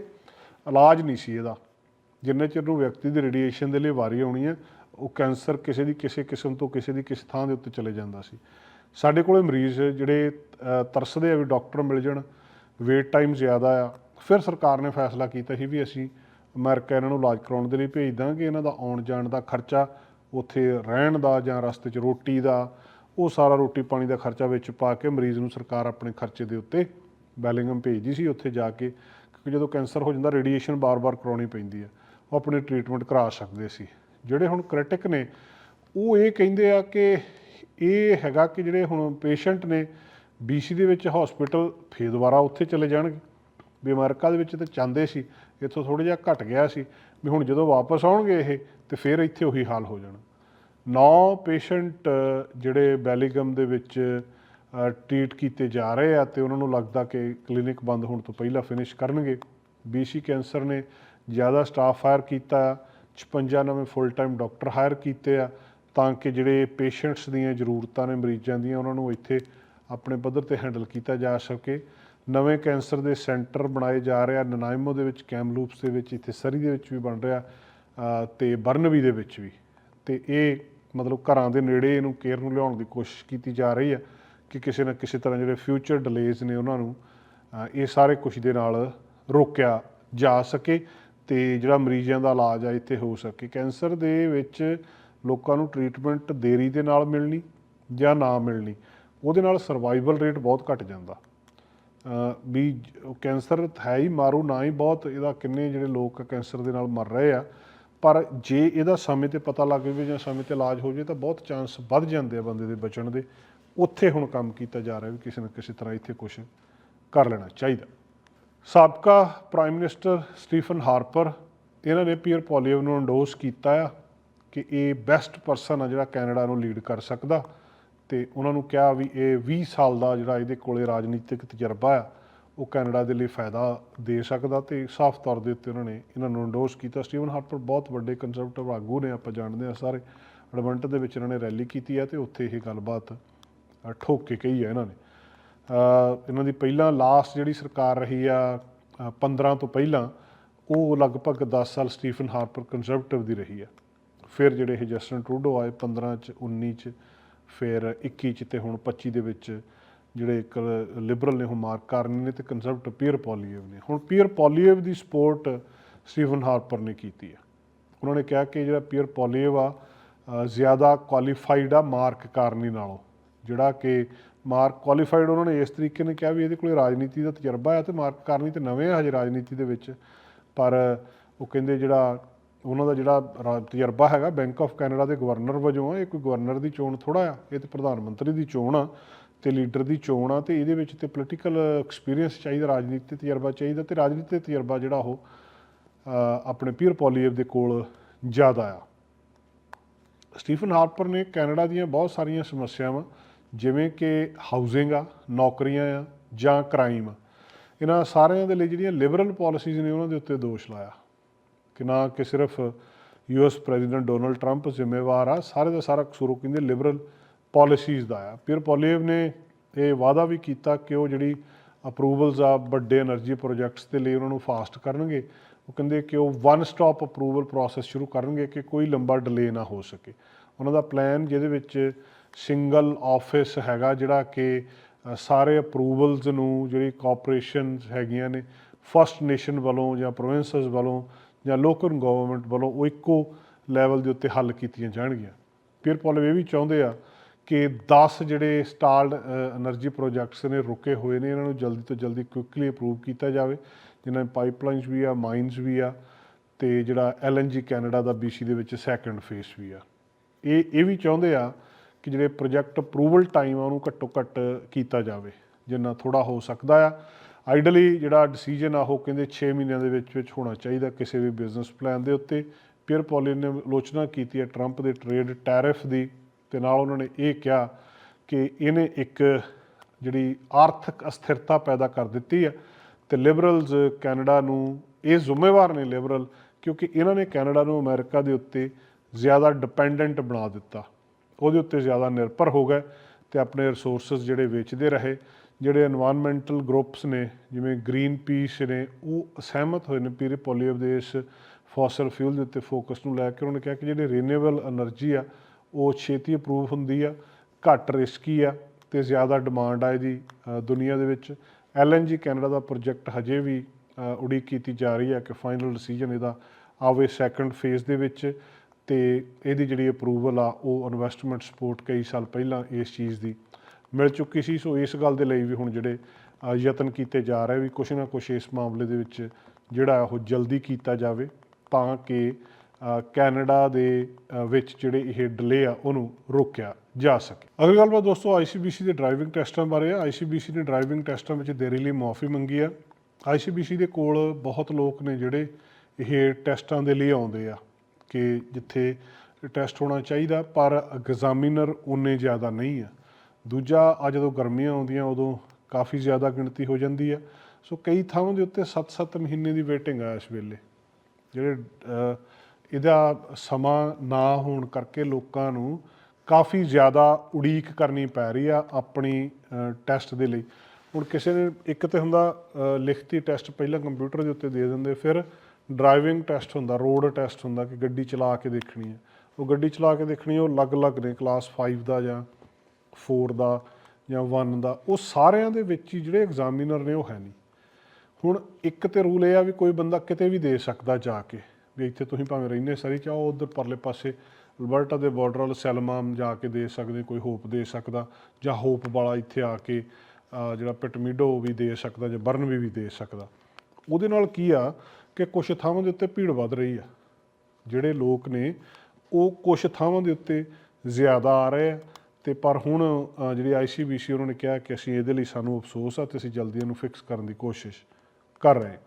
ਇਲਾਜ ਨਹੀਂ ਸੀ ਇਹਦਾ। ਜਿੰਨੇ ਚਿਰ ਨੂੰ ਵਿਅਕਤੀ ਦੀ ਰੇਡੀਏਸ਼ਨ ਦੇ ਲਈ ਵਾਰੀ ਆਉਣੀ ਹੈ, ਉਹ ਕੈਂਸਰ ਕਿਸੇ ਦੀ ਕਿਸੇ ਕਿਸਮ ਤੋਂ ਕਿਸੇ ਦੀ ਕਿਸੇ ਥਾਂ ਦੇ ਉੱਤੇ ਚਲੇ ਜਾਂਦਾ ਸੀ। ਸਾਡੇ ਕੋਲੇ ਮਰੀਜ਼ ਜਿਹੜੇ ਤਰਸਦੇ ਆ ਵੀ ਡਾਕਟਰ ਮਿਲ ਜਾਣ ਵੇਟ ਟਾਈਮ ਜ਼ਿਆਦਾ ਆ। ਫਿਰ ਸਰਕਾਰ ਨੇ ਫੈਸਲਾ ਕੀਤਾ ਸੀ ਵੀ ਅਸੀਂ ਅਮਰੀਕਾ ਇਹਨਾਂ ਨੂੰ ਇਲਾਜ ਕਰਾਉਣ ਦੇ ਲਈ ਭੇਜ ਦਾਂਗੇ। ਇਹਨਾਂ ਦਾ ਆਉਣ ਜਾਣ ਦਾ ਖਰਚਾ ਉੱਥੇ ਰਹਿਣ ਦਾ ਜਾਂ ਰਸਤੇ 'ਚ ਰੋਟੀ ਦਾ ਉਹ ਸਾਰਾ ਰੋਟੀ ਪਾਣੀ ਦਾ ਖਰਚਾ ਵਿੱਚ ਪਾ ਕੇ ਮਰੀਜ਼ ਨੂੰ ਸਰਕਾਰ ਆਪਣੇ ਖਰਚੇ ਦੇ ਉੱਤੇ ਬੈਲਿੰਗਮ ਭੇਜਦੀ ਸੀ, ਉੱਥੇ ਜਾ ਕੇ, ਕਿਉਂਕਿ ਜਦੋਂ ਕੈਂਸਰ ਹੋ ਜਾਂਦਾ, ਰੇਡੀਏਸ਼ਨ ਬਾਰ-ਬਾਰ ਕਰਾਉਣੀ ਪੈਂਦੀ ਹੈ। ਉਹ ਆਪਣੀ ਟ੍ਰੀਟਮੈਂਟ ਕਰਾ ਸਕਦੇ ਸੀ। ਜਿਹੜੇ ਹੁਣ ਕ੍ਰਿਟਿਕ ਨੇ, ਉਹ ਇਹ ਕਹਿੰਦੇ ਆ ਕਿ ਇਹ ਹੈਗਾ ਕਿ ਜਿਹੜੇ ਹੁਣ ਪੇਸ਼ੈਂਟ ਨੇ BC ਦੇ ਵਿੱਚ ਹਸਪੀਟਲ ਫੇਰ ਦੁਬਾਰਾ ਉੱਥੇ ਚਲੇ ਜਾਣਗੇ। ਵੀ ਅਮਰੀਕਾ ਦੇ ਵਿੱਚ ਤਾਂ ਚਾਹੁੰਦੇ ਸੀ, ਇੱਥੋਂ ਥੋੜਾ ਜਿਹਾ ਘਟ ਗਿਆ ਸੀ, ਵੀ ਹੁਣ ਜਦੋਂ ਵਾਪਸ ਆਉਣਗੇ ਇਹ, ਤੇ ਫਿਰ ਇੱਥੇ ਉਹੀ ਹਾਲ ਹੋ ਜਾਣਾ। ਨੌ ਪੇਸ਼ੈਂਟ ਜਿਹੜੇ ਬੈਲੀਗਮ ਦੇ ਵਿੱਚ ਟ੍ਰੀਟ ਕੀਤੇ ਜਾ ਰਹੇ ਆ ਤੇ ਉਹਨਾਂ ਨੂੰ ਲੱਗਦਾ ਕਿ ਕਲੀਨਿਕ ਬੰਦ ਹੋਣ ਤੋਂ ਪਹਿਲਾਂ ਫਿਨਿਸ਼ ਕਰਨਗੇ। BC ਕੈਂਸਰ ਨੇ ਜ਼ਿਆਦਾ ਸਟਾਫ ਹਾਇਰ ਕੀਤਾ 56 ਨਵੇਂ ਫੁੱਲ ਟਾਈਮ ਡਾਕਟਰ ਹਾਇਰ ਕੀਤੇ ਆ ਤਾਂ ਕਿ ਜਿਹੜੇ ਪੇਸ਼ੈਂਟਸ ਦੀਆਂ ਜ਼ਰੂਰਤਾਂ ਨੇ ਮਰੀਜ਼ਾਂ ਦੀਆਂ ਉਹਨਾਂ ਨੂੰ ਇੱਥੇ ਆਪਣੇ ਪੱਧਰ ਤੇ ਹੈਂਡਲ ਕੀਤਾ ਜਾ ਸਕੇ। ਨਵੇਂ ਕੈਂਸਰ ਦੇ ਸੈਂਟਰ ਬਣਾਏ ਜਾ ਰਹੇ ਆ ਨਨਾਇਮੋ ਦੇ ਵਿੱਚ ਕੈਮਲੂਪਸ ਦੇ ਵਿੱਚ ਇੱਥੇ ਸਰੀ ਦੇ ਵਿੱਚ ਵੀ ਬਣ ਰਿਹਾ ਅ, ਤੇ ਬਰਨਵੀ ਦੇ ਵਿੱਚ ਵੀ। ਤੇ ਇਹ ਮਤਲਬ ਘਰਾਂ ਦੇ ਨੇੜੇ ਇਹਨੂੰ ਕੇਅਰ ਨੂੰ ਲਿਆਉਣ ਦੀ ਕੋਸ਼ਿਸ਼ ਕੀਤੀ ਜਾ ਰਹੀ ਹੈ ਕਿ ਕਿਸੇ ਨਾ ਕਿਸੇ ਤਰ੍ਹਾਂ ਜਿਹੜੇ ਫਿਊਚਰ ਡਿਲੇਜ਼ ਨੇ ਉਹਨਾਂ ਨੂੰ ਇਹ ਸਾਰੇ ਕੁਝ ਦੇ ਨਾਲ ਰੋਕਿਆ ਜਾ ਸਕੇ ਤੇ ਜਿਹੜਾ ਮਰੀਜ਼ਾਂ ਦਾ ਇਲਾਜ ਆ ਇੱਥੇ ਹੋ ਸਕੇ। ਕੈਂਸਰ ਦੇ ਵਿੱਚ ਲੋਕਾਂ ਨੂੰ ਟ੍ਰੀਟਮੈਂਟ ਦੇਰੀ ਦੇ ਨਾਲ ਮਿਲਣੀ ਜਾਂ ਨਾ ਮਿਲਣੀ, ਉਹਦੇ ਨਾਲ ਸਰਵਾਈਵਲ ਰੇਟ ਬਹੁਤ ਘਟ ਜਾਂਦਾ। ਵੀ ਕੈਂਸਰ ਹੈ ਹੀ, ਮਾਰੂ ਨਾ ਹੀ ਬਹੁਤ, ਇਹਦਾ ਕਿੰਨੇ ਜਿਹੜੇ ਲੋਕ ਕੈਂਸਰ ਦੇ ਨਾਲ ਮਰ ਰਹੇ ਆ ਪਰ ਜੇ ਇਹਦਾ ਸਮੇਂ ਤੇ ਪਤਾ ਲੱਗ ਜਾਵੇ ਜਾਂ ਸਮੇਂ ਤੇ ਇਲਾਜ ਹੋ ਜਾਵੇ ਤਾਂ ਬਹੁਤ ਚਾਂਸ ਵੱਧ ਜਾਂਦੇ ਆ ਬੰਦੇ ਦੇ ਬਚਣ ਦੇ। ਉੱਥੇ ਹੁਣ ਕੰਮ ਕੀਤਾ ਜਾ ਰਿਹਾ ਵੀ ਕਿਸੇ ਨਾ ਕਿਸੇ ਤਰ੍ਹਾਂ ਇੱਥੇ ਕੁਝ ਕਰ ਲੈਣਾ ਚਾਹੀਦਾ। ਸਾਬਕਾ ਪ੍ਰਾਈਮ ਮਿਨਿਸਟਰ ਸਟੀਫਨ ਹਾਰਪਰ ਇਹਨਾਂ ਨੇ ਪੀਅਰ ਪੋਲੀਓ ਨੂੰ ਇੰਡੋਸ ਕੀਤਾ ਆ ਕਿ ਇਹ ਬੈਸਟ ਪਰਸਨ ਆ ਜਿਹੜਾ ਕੈਨੇਡਾ ਨੂੰ ਲੀਡ ਕਰ ਸਕਦਾ ਤੇ ਉਹਨਾਂ ਨੂੰ ਕਿਹਾ ਵੀ ਇਹ 20 ਸਾਲ ਦਾ ਜਿਹੜਾ ਇਹਦੇ ਕੋਲੇ ਰਾਜਨੀਤਿਕ ਤਜਰਬਾ ਆ ਉਹ ਕੈਨੇਡਾ ਦੇ ਲਈ ਫਾਇਦਾ ਦੇ ਸਕਦਾ ਤੇ ਸਾਫ਼ ਤੌਰ ਦੇ ਉੱਤੇ ਉਹਨਾਂ ਨੇ ਇਹਨਾਂ ਨੂੰ ਇੰਡੋਸ ਕੀਤਾ। ਸਟੀਵਨ ਹਾਰਪਰ ਬਹੁਤ ਵੱਡੇ ਕੰਜ਼ਰਵੇਟਿਵ ਆਗੂ ਨੇ ਆਪਾਂ ਜਾਣਦੇ ਹਾਂ ਸਾਰੇ ਐਡਮੰਟਨ ਦੇ ਵਿੱਚ ਇਹਨਾਂ ਨੇ ਰੈਲੀ ਕੀਤੀ ਹੈ ਤੇ ਉੱਥੇ ਇਹ ਗੱਲਬਾਤ ਠੋਕ ਕੇ ਕਹੀ ਹੈ ਇਹਨਾਂ ਨੇ। ਇਹਨਾਂ ਦੀ ਪਹਿਲਾਂ ਲਾਸਟ ਜਿਹੜੀ ਸਰਕਾਰ ਰਹੀ ਆ ਅ, 15 ਤੋਂ ਪਹਿਲਾਂ ਉਹ ਲਗਭਗ 10 ਸਾਲ ਸਟੀਫਨ ਹਾਰਪਰ ਕੰਜ਼ਰਵੇਟਿਵ ਦੀ ਰਹੀ ਆ ਫਿਰ ਜਿਹੜੇ ਇਹ ਜਸਟਨ ਟਰੂਡੋ ਆਏ 15 ਚ 19 ਚ ਫਿਰ 21 ਚ ਤੇ ਹੁਣ 25 ਦੇ ਵਿੱਚ ਜਿਹੜੇ ਇੱਕ ਲਿਬਰਲ ਨੇ ਉਹ ਮਾਰਕ ਕਾਰਨੀ ਨੇ ਤੇ ਕੰਜ਼ਰਵੇਟਿਵ ਪੀਅਰ ਪੋਲੀਏਵ ਨੇ। ਹੁਣ ਪੀਅਰ ਪੋਲੀਏਵ ਦੀ ਸਪੋਰਟ ਸਟੀਫਨ ਹਾਰਪਰ ਨੇ ਕੀਤੀ ਆ ਉਹਨਾਂ ਨੇ ਕਿਹਾ ਕਿ ਜਿਹੜਾ ਪੀਅਰ ਪੋਲੀਏਵ ਆ ਜ਼ਿਆਦਾ ਕੁਆਲੀਫਾਈਡ ਆ ਮਾਰਕ ਕਾਰਨੀ ਨਾਲੋਂ। ਜਿਹੜਾ ਕਿ ਮਾਰਕ ਕੁਆਲੀਫਾਈਡ ਉਹਨਾਂ ਨੇ ਇਸ ਤਰੀਕੇ ਨੇ ਕਿਹਾ ਵੀ ਇਹਦੇ ਕੋਲੇ ਰਾਜਨੀਤੀ ਦਾ ਤਜਰਬਾ ਆ ਤੇ ਮਾਰਕ ਕਾਰਨੀ ਤੇ ਨਵੇਂ ਆ ਹਜੇ ਰਾਜਨੀਤੀ ਦੇ ਵਿੱਚ। ਪਰ ਉਹ ਕਹਿੰਦੇ ਜਿਹੜਾ ਉਹਨਾਂ ਦਾ ਜਿਹੜਾ ਰਾ- ਤਜਰਬਾ ਹੈਗਾ ਬੈਂਕ ਆਫ ਕੈਨੇਡਾ ਦੇ ਗਵਰਨਰ ਵਜੋਂ ਆ ਇਹ ਕੋਈ ਗਵਰਨਰ ਦੀ ਚੋਣ ਥੋੜਾ ਆ, ਇਹ ਤੇ ਪ੍ਰਧਾਨ ਮੰਤਰੀ ਦੀ ਚੋਣ ਆ। ਤੇ ਲੀਡਰ ਦੀ ਚੋਣ ਆ, ਤੇ ਇਹਦੇ ਵਿੱਚ ਤੇ ਪੋਲੀਟੀਕਲ ਐਕਸਪੀਰੀਅੰਸ ਚਾਹੀਦਾ ਰਾਜਨੀਤਿਕ ਤਜਰਬਾ ਚਾਹੀਦਾ ਤੇ ਰਾਜਨੀਤਿਕ ਤਜਰਬਾ ਜਿਹੜਾ ਉਹ ਆਪਣੇ ਪੀਅਰ ਪੋਲੀਏਵ ਦੇ ਕੋਲ ਜ਼ਿਆਦਾ ਆ। ਸਟੀਫਨ ਹਾਰਪਰ ਨੇ ਕੈਨੇਡਾ ਦੀਆਂ ਬਹੁਤ ਸਾਰੀਆਂ ਸਮੱਸਿਆਵਾਂ, ਜਿਵੇਂ ਕਿ ਹਾਊਸਿੰਗ ਆ, ਨੌਕਰੀਆਂ ਆ ਜਾਂ ਕ੍ਰਾਈਮ ਇਹਨਾਂ ਸਾਰਿਆਂ ਦੇ ਲਈ ਜਿਹੜੀਆਂ ਲਿਬਰਲ ਪਾਲਿਸੀਜ਼ ਨੇ ਉਹਨਾਂ ਦੇ ਉੱਤੇ ਦੋਸ਼ ਲਾਇਆ। ਕਿ ਨਾ ਕਿ ਸਿਰਫ ਯੂਐਸ ਪ੍ਰੈਜ਼ੀਡੈਂਟ ਡੋਨਲਡ ਟਰੰਪ ਜ਼ਿੰਮੇਵਾਰ ਆ, ਸਾਰੇ ਦਾ ਸਾਰਾ ਕਸੂਰ ਕਹਿੰਦੇ ਲਿਬਰਲ ਪਾਲਿਸੀਜ਼ ਦਾ ਆ। ਪਿਓਰ ਪੋਲੀਵ ਨੇ ਇਹ ਵਾਅਦਾ ਵੀ ਕੀਤਾ ਕਿ ਉਹ ਜਿਹੜੀ ਅਪਰੂਵਲਸ ਆ, ਵੱਡੇ એનર્ਜੀ ਪ੍ਰੋਜੈਕਟਸ ਦੇ ਲਈ ਉਹਨਾਂ ਨੂੰ ਫਾਸਟ ਕਰਨਗੇ। ਉਹ ਕਹਿੰਦੇ ਕਿ ਉਹ ਵਨ ਸਟਾਪ ਅਪਰੂਵਲ ਪ੍ਰੋਸੈਸ ਸ਼ੁਰੂ ਕਰਨਗੇ ਕਿ ਕੋਈ ਲੰਬਾ ਡਿਲੇ ਨਾ ਹੋ ਸਕੇ। ਉਹਨਾਂ ਦਾ ਪਲਾਨ ਜਿਹਦੇ ਵਿੱਚ ਸਿੰਗਲ ਆਫਿਸ ਹੈਗਾ ਜਿਹੜਾ ਕਿ ਸਾਰੇ ਅਪਰੂਵਲਸ ਨੂੰ ਜਿਹੜੀ ਕਾਰਪੋਰੇਸ਼ਨਸ ਹੈਗੀਆਂ ਨੇ ਫਰਸਟ ਨੇਸ਼ਨ ਵੱਲੋਂ ਜਾਂ ਪ੍ਰੋਵਿੰਸਸ ਵੱਲੋਂ ਜਾਂ ਲੋਕਲ ਗਵਰਨਮੈਂਟ ਵੱਲੋਂ ਉਹ ਇੱਕੋ ਲੈਵਲ ਦੇ ਉੱਤੇ ਹੱਲ ਕੀਤੀਆਂ ਜਾਣਗੀਆਂ। ਪੀਰ ਪੌਲਵ ਇਹ ਵੀ ਚਾਹੁੰਦੇ ਆ ਕਿ 10 ਜਿਹੜੇ ਸਟਾਲਡ એનર્ਜੀ ਪ੍ਰੋਜੈਕਟਸ ਨੇ ਰੁਕੇ ਹੋਏ ਨੇ, ਇਹਨਾਂ ਨੂੰ ਜਲਦੀ ਤੋਂ ਜਲਦੀ ਕੁਇਕਲੀ ਅਪਰੂਵ ਕੀਤਾ ਜਾਵੇ। ਜਿਨ੍ਹਾਂ ਵਿੱਚ ਪਾਈਪਲਾਈਨਸ ਵੀ ਆ ਮਾਈਨਸ ਵੀ ਆ, ਤੇ ਜਿਹੜਾ ਐਲਐਨਜੀ ਕੈਨੇਡਾ ਦਾ ਬੀਸੀ ਦੇ ਵਿੱਚ ਸੈਕੰਡ ਫੇਸ ਵੀ ਆ। ਇਹ ਇਹ ਵੀ ਚਾਹੁੰਦੇ ਆ ਕਿ ਜਿਹੜੇ ਪ੍ਰੋਜੈਕਟ ਅਪਰੂਵਲ ਟਾਈਮ ਆ, ਉਹਨੂੰ ਘੱਟੋ ਘੱਟ ਕੀਤਾ ਜਾਵੇ, ਜਿੰਨਾ ਥੋੜਾ ਹੋ ਸਕਦਾ ਆ। ਆਈਡਲੀ ਜਿਹੜਾ ਡਿਸੀਜਨ ਆ, ਉਹ ਕਹਿੰਦੇ 6 ਮਹੀਨਿਆਂ ਦੇ ਵਿੱਚ ਵਿੱਚ ਹੋਣਾ ਚਾਹੀਦਾ ਕਿਸੇ ਵੀ ਬਿਜ਼ਨਸ ਪਲਾਨ ਦੇ ਉੱਤੇ। ਪੀਅਰ ਪੋਲਿਨ ਨੇ ਆਲੋਚਨਾ ਕੀਤੀ ਹੈ ਟਰੰਪ ਦੇ ਟ੍ਰੇਡ ਟੈਰਿਫ ਦੀ। ਤੇ ਨਾਲ ਉਹਨਾਂ ਨੇ ਇਹ ਕਿਹਾ ਕਿ ਇਹਨੇ ਇੱਕ ਜਿਹੜੀ ਆਰਥਿਕ ਅਸਥਿਰਤਾ ਪੈਦਾ ਕਰ ਦਿੱਤੀ ਹੈ ਤੇ ਲਿਬਰਲਜ਼ ਕੈਨੇਡਾ ਨੂੰ, ਇਹ ਜ਼ਿੰਮੇਵਾਰ ਨੇ ਲਿਬਰਲ ਕਿਉਂਕਿ ਇਹਨਾਂ ਨੇ ਕੈਨੇਡਾ ਨੂੰ ਅਮਰੀਕਾ ਦੇ ਉੱਤੇ ਜ਼ਿਆਦਾ ਡਿਪੈਂਡੈਂਟ ਬਣਾ ਦਿੱਤਾ। ਉਹਦੇ ਉੱਤੇ ਜ਼ਿਆਦਾ ਨਿਰਭਰ ਹੋ ਗਏ ਤੇ ਆਪਣੇ ਰਿਸੋਰਸਸ ਜਿਹੜੇ ਵੇਚਦੇ ਰਹੇ, ਜਿਹੜੇ এনवायरमेंटਲ ਗਰੁੱਪਸ ਨੇ, ਜਿਵੇਂ ਗ੍ਰੀਨ ਪੀਸ ਨੇ, ਉਹ ਅਸਹਿਮਤ ਹੋਏ ਨੇ ਪੀਰੇ ਪੋਲੀਓਵ ਦੇਸ਼ ਫੋਸਲ ਫਿਊਲ ਦੇ ਉੱਤੇ ਫੋਕਸ ਨੂੰ ਲੈ ਕੇ। ਉਹਨਾਂ ਨੇ ਕਿਹਾ ਕਿ ਜਿਹੜੇ ਰੀਨੇਬਲ એનર્ਜੀ ਆ ਉਹ ਛੇਤੀ ਅਪਰੂਵ ਹੁੰਦੀ ਆ, ਘੱਟ ਰਿਸਕੀ ਆ ਤੇ ਜ਼ਿਆਦਾ ਡਿਮਾਂਡ ਆ ਇਹਦੀ ਦੁਨੀਆ ਦੇ ਵਿੱਚ। ਐਲਐਨਜੀ ਕੈਨੇਡਾ ਦਾ ਪ੍ਰੋਜੈਕਟ ਹਜੇ ਵੀ ਉਡੀਕ ਕੀਤੀ ਜਾ ਰਹੀ ਹੈ ਕਿ ਫਾਈਨਲ ਡਿਸੀਜਨ ਇਹਦਾ ਆਵੇ ਸੈਕੰਡ ਫੇਜ਼ ਦੇ ਵਿੱਚ ਤੇ ਇਹਦੀ ਜਿਹੜੀ ਅਪਰੂਵਲ ਆ, ਉਹ ਇਨਵੈਸਟਮੈਂਟ ਸਪੋਰਟ ਕਈ ਸਾਲ ਪਹਿਲਾਂ ਇਸ ਚੀਜ਼ ਦੀ ਮਿਲ ਚੁੱਕੀ ਸੀ। ਸੋ ਇਸ ਗੱਲ ਦੇ ਲਈ ਵੀ ਹੁਣ ਜਿਹੜੇ ਯਤਨ ਕੀਤੇ ਜਾ ਰਹੇ ਵੀ ਕੁਛ ਨਾ ਕੁਛ ਇਸ ਮਾਮਲੇ ਦੇ ਵਿੱਚ ਜਿਹੜਾ ਉਹ ਜਲਦੀ ਕੀਤਾ ਜਾਵੇ ਤਾਂ ਕਿ ਕੈਨੇਡਾ ਦੇ ਵਿੱਚ ਜਿਹੜੇ ਇਹ ਡਿਲੇ ਆ, ਉਹਨੂੰ ਰੋਕਿਆ ਜਾ ਸਕੇ। ਅਗਲੀ ਗੱਲਬਾਤ ਦੋਸਤੋ ਆਈਸੀਬੀਸੀ ਦੇ ਡਰਾਈਵਿੰਗ ਟੈਸਟਾਂ ਬਾਰੇ ਆ। ਆਈਸੀਬੀਸੀ ਨੇ ਡਰਾਈਵਿੰਗ ਟੈਸਟਾਂ ਵਿੱਚ ਦੇਰੀ ਲਈ ਮਾਫੀ ਮੰਗੀ ਆ। ਆਈਸੀਬੀਸੀ ਦੇ ਕੋਲ ਬਹੁਤ ਲੋਕ ਨੇ ਜਿਹੜੇ ਇਹ ਟੈਸਟਾਂ ਦੇ ਲਈ ਆਉਂਦੇ ਆ ਕਿ ਜਿੱਥੇ ਟੈਸਟ ਹੋਣਾ ਚਾਹੀਦਾ, ਪਰ ਐਗਜ਼ਾਮੀਨਰ ਉਨੇ ਜ਼ਿਆਦਾ ਨਹੀਂ ਆ। ਦੂਜਾ, ਆ ਜਦੋਂ ਗਰਮੀਆਂ ਆਉਂਦੀਆਂ, ਉਦੋਂ ਕਾਫੀ ਜ਼ਿਆਦਾ ਗਿਣਤੀ ਹੋ ਜਾਂਦੀ ਆ। ਸੋ ਕਈ ਥਾਵਾਂ ਦੇ ਉੱਤੇ 7-7 ਮਹੀਨੇ ਦੀ ਵੇਟਿੰਗ ਆ ਇਸ ਵੇਲੇ। ਜਿਹੜੇ ਇਹਦਾ ਸਮਾਂ ਨਾ ਹੋਣ ਕਰਕੇ ਲੋਕਾਂ ਨੂੰ ਕਾਫੀ ਜ਼ਿਆਦਾ ਉਡੀਕ ਕਰਨੀ ਪੈ ਰਹੀ ਆ ਆਪਣੀ ਟੈਸਟ ਦੇ ਲਈ। ਹੁਣ ਕਿਸੇ ਨੇ ਇੱਕ ਤੇ ਹੁੰਦਾ ਲਿਖਤੀ ਟੈਸਟ ਪਹਿਲਾਂ ਕੰਪਿਊਟਰ ਦੇ ਉੱਤੇ ਦੇ ਦਿੰਦੇ, ਫਿਰ ਡਰਾਈਵਿੰਗ ਟੈਸਟ ਹੁੰਦਾ ਰੋਡ ਟੈਸਟ ਹੁੰਦਾ ਕਿ ਗੱਡੀ ਚਲਾ ਕੇ ਦੇਖਣੀ ਹੈ। ਉਹ ਗੱਡੀ ਚਲਾ ਕੇ ਦੇਖਣੀ, ਉਹ ਅਲੱਗ-ਅਲੱਗ ਨੇ ਕਲਾਸ 5 ਦਾ ਜਾਂ 4 ਦਾ ਜਾਂ 1 ਦਾ। ਉਹ ਸਾਰਿਆਂ ਦੇ ਵਿੱਚ ਹੀ ਜਿਹੜੇ ਐਗਜ਼ਾਮੀਨਰ ਨੇ ਉਹ ਹੈ ਨਹੀਂ। ਹੁਣ ਇੱਕ ਤੇ ਰੂਲ ਇਹ ਆ ਵੀ ਕੋਈ ਬੰਦਾ ਕਿਤੇ ਵੀ ਦੇ ਸਕਦਾ ਜਾ ਕੇ। ਵੀ ਇੱਥੇ ਤੁਸੀਂ ਭਾਵੇਂ ਰਹਿੰਦੇ ਸਰੀ ਚਾਹੋ ਉਧਰ ਪਰਲੇ ਪਾਸੇ ਅਲਬਰਟਾ ਦੇ ਬਾਰਡਰ ਵਾਲ ਸੈਲਮਾਮ ਜਾ ਕੇ ਦੇ ਸਕਦੇ ਕੋਈ ਹੋਪ ਦੇ ਸਕਦਾ ਜਾਂ ਹੋਪ ਵਾਲਾ ਇੱਥੇ ਆ ਕੇ ਜਿਹੜਾ ਪਿਟਮੀਡੋ ਵੀ ਦੇ ਸਕਦਾ ਜਾਂ ਬਰਨਵੀ ਵੀ ਦੇ ਸਕਦਾ। ਉਹਦੇ ਨਾਲ ਕੀ ਆ ਕਿ ਕੁਝ ਥਾਵਾਂ ਦੇ ਉੱਤੇ ਭੀੜ ਵੱਧ ਰਹੀ ਆ। ਜਿਹੜੇ ਲੋਕ ਨੇ ਉਹ ਕੁਝ ਥਾਵਾਂ ਦੇ ਉੱਤੇ ਜ਼ਿਆਦਾ ਆ ਰਹੇ ਆ। ਤੇ ਪਰ ਹੁਣ ਅ, ਜਿਹੜੀ ਆਈਸੀਬੀਸੀ ਉਹਨਾਂ ਨੇ ਕਿਹਾ ਕਿ ਅਸੀਂ ਇਹਦੇ ਲਈ ਸਾਨੂੰ ਅਫਸੋਸ ਆ ਤੇ ਅਸੀਂ ਜਲਦੀ ਇਹਨੂੰ ਫਿਕਸ ਕਰਨ ਦੀ ਕੋਸ਼ਿਸ਼ ਕਰ ਰਹੇ ਹਾਂ।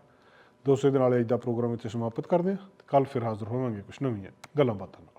ਦੋਸਤੋ ਦੇ ਨਾਲ ਅੱਜ ਦਾ ਪ੍ਰੋਗਰਾਮ ਇੱਥੇ ਸਮਾਪਤ ਕਰਦੇ ਹਾਂ। ਕੱਲ ਫਿਰ ਹਾਜ਼ਰ ਹੋਵਾਂਗੇ ਕੁਝ ਨਵੀਆਂ ਗੱਲਾਂ ਬਾਤਾਂ ਨਾਲ।